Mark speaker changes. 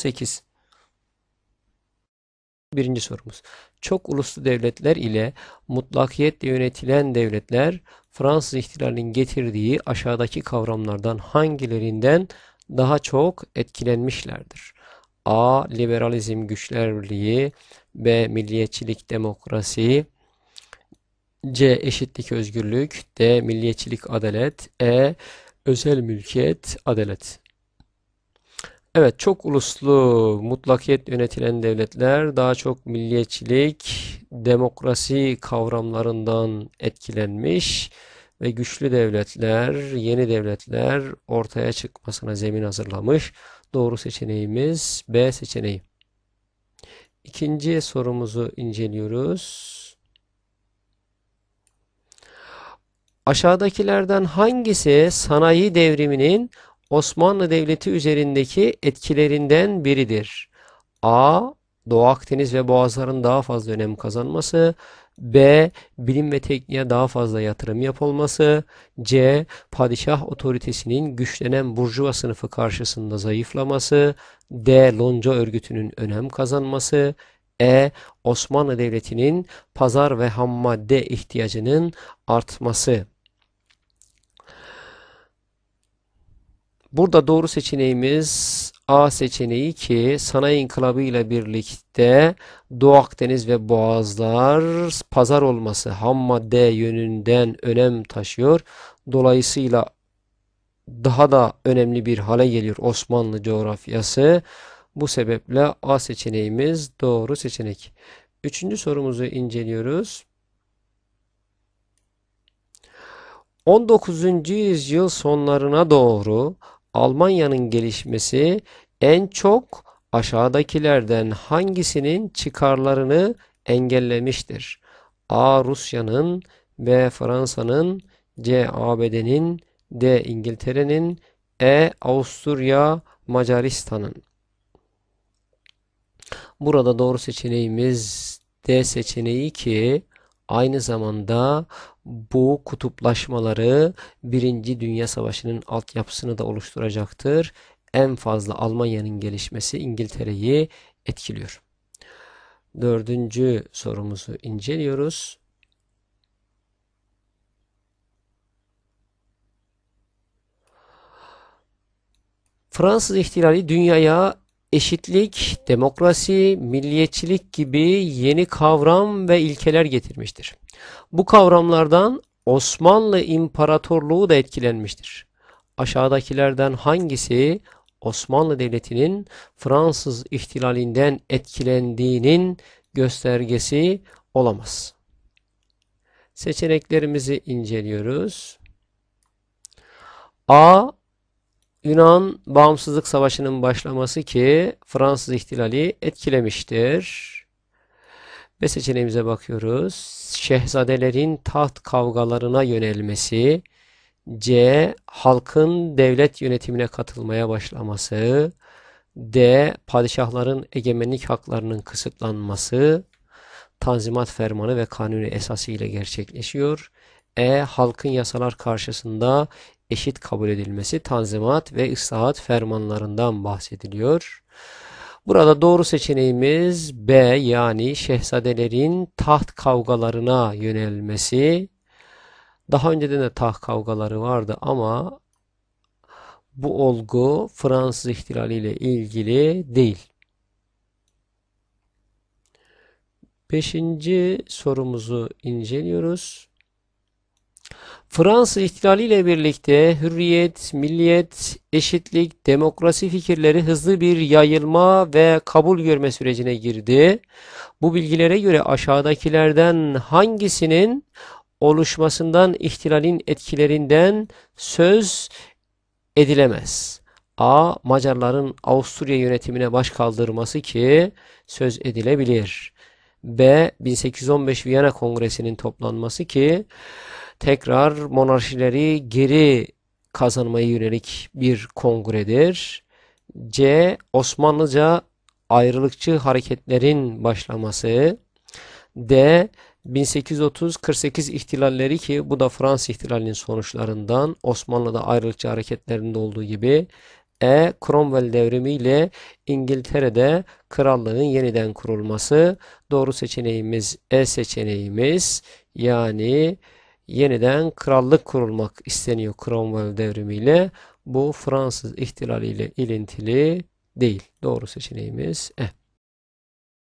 Speaker 1: 8. Birinci sorumuz. Çok uluslu devletler ile mutlakiyetle yönetilen devletler Fransız ihtilalinin getirdiği aşağıdaki kavramlardan hangilerinden daha çok etkilenmişlerdir? A. Liberalizm güçler birliği B. Milliyetçilik demokrasi C. Eşitlik özgürlük D. Milliyetçilik adalet E. Özel mülkiyet adalet Evet, çok uluslu, mutlakiyet yönetilen devletler daha çok milliyetçilik, demokrasi kavramlarından etkilenmiş ve güçlü devletler, yeni devletler ortaya çıkmasına zemin hazırlamış. Doğru seçeneğimiz B seçeneği. İkinci sorumuzu inceliyoruz. Aşağıdakilerden hangisi sanayi devriminin Osmanlı Devleti üzerindeki etkilerinden biridir? A. Doğu Akdeniz ve Boğazların daha fazla önem kazanması. B. Bilim ve tekniğe daha fazla yatırım yapılması. C. Padişah otoritesinin güçlenen burjuva sınıfı karşısında zayıflaması. D. Lonca örgütünün önem kazanması. E. Osmanlı Devleti'nin pazar ve ham madde ihtiyacının artması. Burada doğru seçeneğimiz A seçeneği ki sanayi inkılabı ile birlikte Doğu Akdeniz ve Boğazlar pazar olması ham madde yönünden önem taşıyor. Dolayısıyla daha da önemli bir hale geliyor Osmanlı coğrafyası. Bu sebeple A seçeneğimiz doğru seçenek. Üçüncü sorumuzu inceliyoruz. 19. yüzyıl sonlarına doğru Almanya'nın gelişmesi en çok aşağıdakilerden hangisinin çıkarlarını engellemiştir? A. Rusya'nın B. Fransa'nın C. ABD'nin D. İngiltere'nin E. Avusturya Macaristan'ın Burada doğru seçeneğimiz D seçeneği ki aynı zamanda bu kutuplaşmaları Birinci Dünya Savaşı'nın altyapısını da oluşturacaktır. En fazla Almanya'nın gelişmesi İngiltere'yi etkiliyor. Dördüncü sorumuzu inceliyoruz. Fransız ihtilali dünyaya eşitlik, demokrasi, milliyetçilik gibi yeni kavram ve ilkeler getirmiştir. Bu kavramlardan Osmanlı İmparatorluğu da etkilenmiştir. Aşağıdakilerden hangisi Osmanlı Devleti'nin Fransız ihtilalinden etkilendiğinin göstergesi olamaz? Seçeneklerimizi inceliyoruz. A. Yunan Bağımsızlık Savaşı'nın başlaması ki Fransız ihtilali etkilemiştir. Ve seçeneğimize bakıyoruz. Şehzadelerin taht kavgalarına yönelmesi. C. Halkın devlet yönetimine katılmaya başlaması. D. Padişahların egemenlik haklarının kısıtlanması. Tanzimat fermanı ve kanuni esası ile gerçekleşiyor. E. Halkın yasalar karşısında eşit kabul edilmesi, tanzimat ve ıslahat fermanlarından bahsediliyor. Burada doğru seçeneğimiz B yani şehzadelerin taht kavgalarına yönelmesi. Daha önceden de taht kavgaları vardı ama bu olgu Fransız ihtilali ile ilgili değil. Beşinci sorumuzu inceliyoruz. Fransız ihtilali ile birlikte hürriyet, milliyet, eşitlik, demokrasi fikirleri hızlı bir yayılma ve kabul görme sürecine girdi. Bu bilgilere göre aşağıdakilerden hangisinin oluşmasından ihtilalin etkilerinden söz edilemez? A. Macarların Avusturya yönetimine baş kaldırması ki söz edilebilir. B. 1815 Viyana Kongresi'nin toplanması ki tekrar monarşileri geri kazanmaya yönelik bir kongredir. C. Osmanlıca ayrılıkçı hareketlerin başlaması. D. 1830-48 ihtilalleri ki bu da Fransız ihtilalinin sonuçlarından Osmanlı'da ayrılıkçı hareketlerinde olduğu gibi E. Cromwell devrimiyle İngiltere'de krallığın yeniden kurulması. Doğru seçeneğimiz E seçeneğimiz. Yani yeniden krallık kurulmak isteniyor Cromwell devrimiyle. Bu Fransız ihtilaliyle ilintili değil. Doğru seçeneğimiz E.